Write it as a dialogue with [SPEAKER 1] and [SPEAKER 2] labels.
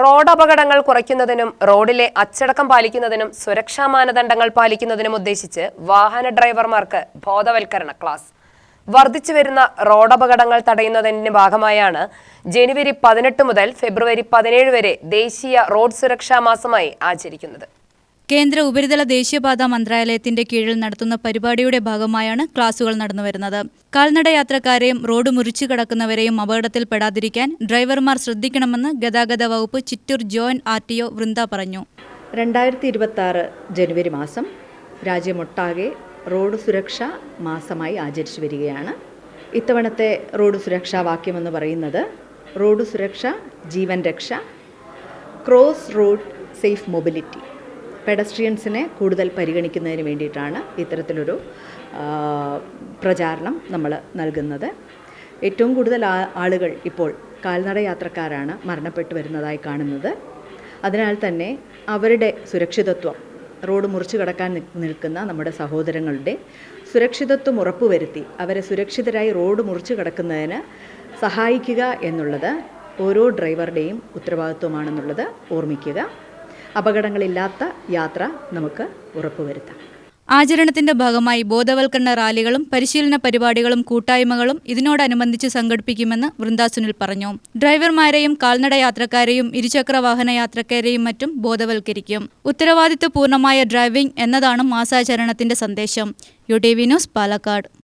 [SPEAKER 1] Road അപകടങ്ങൾ കുറയ്ക്കുന്നതിനും റോഡിലെ അച്ചടക്കം പാലിക്കുന്നതിനും സുരക്ഷാ മാനദണ്ഡങ്ങൾ പാലിക്കുന്നതിനും ഉദ്ദേശിച്ച് വാഹന ഡ്രൈവർമാർക്ക് ബോധവൽക്കരണ ക്ലാസ്. വർദ്ധിച്ചു വരുന്ന റോഡ് അപകടങ്ങൾ തടയുന്നതിന്റെ ഭാഗമായാണ് ജനുവരി പതിനെട്ട് മുതൽ ഫെബ്രുവരി പതിനേഴ് വരെ ദേശീയ റോഡ് സുരക്ഷാ മാസമായി ആചരിക്കുന്നത്.
[SPEAKER 2] കേന്ദ്ര ഉപരിതല ദേശീയപാത മന്ത്രാലയത്തിന്റെ കീഴിൽ നടത്തുന്ന പരിപാടിയുടെ ഭാഗമായാണ് ക്ലാസുകൾ നടന്നുവരുന്നത്. കാൽനട യാത്രക്കാരെയും റോഡ് മുറിച്ചു കടക്കുന്നവരെയും അപകടത്തിൽപ്പെടാതിരിക്കാൻ ഡ്രൈവർമാർ ശ്രദ്ധിക്കണമെന്ന് ഗതാഗത വകുപ്പ് Chittur joint R T O Vrinda പറഞ്ഞു.
[SPEAKER 3] രണ്ടായിരത്തി ഇരുപത്തി ആറ് ജനുവരി മാസം രാജ്യമൊട്ടാകെ റോഡ് സുരക്ഷ മാസമായി ആചരിച്ചു വരികയാണ്. ഇത്തവണത്തെ റോഡ് സുരക്ഷാ വാക്യമെന്ന് പറയുന്നത് റോഡ് സുരക്ഷ ജീവൻ രക്ഷ ക്രോസ് റോഡ് സേഫ് മൊബിലിറ്റി. പെഡസ്ട്രിയൻസിനെ കൂടുതൽ പരിഗണിക്കുന്നതിന് വേണ്ടിയിട്ടാണ് ഇത്തരത്തിലൊരു പ്രചാരണം നമ്മൾ നൽകുന്നത്. ഏറ്റവും കൂടുതൽ ആളുകൾ ഇപ്പോൾ കാൽനട യാത്രക്കാരാണ് മരണപ്പെട്ടു വരുന്നതായി കാണുന്നത്. അതിനാൽ തന്നെ അവരുടെ സുരക്ഷിതത്വം റോഡ് മുറിച്ചു കടക്കാൻ നിൽക്കുന്ന നമ്മുടെ സഹോദരങ്ങളുടെ സുരക്ഷിതത്വം ഉറപ്പുവരുത്തി അവരെ സുരക്ഷിതരായി റോഡ് മുറിച്ചു കടക്കുന്നതിന് സഹായിക്കുക എന്നുള്ളത് ഓരോ ഡ്രൈവറുടെയും ഉത്തരവാദിത്വമാണെന്നുള്ളത് ഓർമ്മിക്കുക. അപകടങ്ങളില്ലാത്ത യാത്ര നമുക്ക് ഉറപ്പുവരുത്താം.
[SPEAKER 2] ആചരണത്തിന്റെ ഭാഗമായി ബോധവൽക്കരണ റാലികളും പരിശീലന പരിപാടികളും കൂട്ടായ്മകളും ഇതിനോടനുബന്ധിച്ച് സംഘടിപ്പിക്കുമെന്ന് വൃന്ദാസുനിൽ പറഞ്ഞു. ഡ്രൈവർമാരെയും കാൽനട യാത്രക്കാരെയും ഇരുചക്ര വാഹന യാത്രക്കാരെയും മറ്റും ബോധവൽക്കരിക്കും. ഉത്തരവാദിത്വപൂർണമായ ഡ്രൈവിംഗ് എന്നതാണ് മാസാചരണത്തിന്റെ സന്ദേശം. U T V news Palakkad.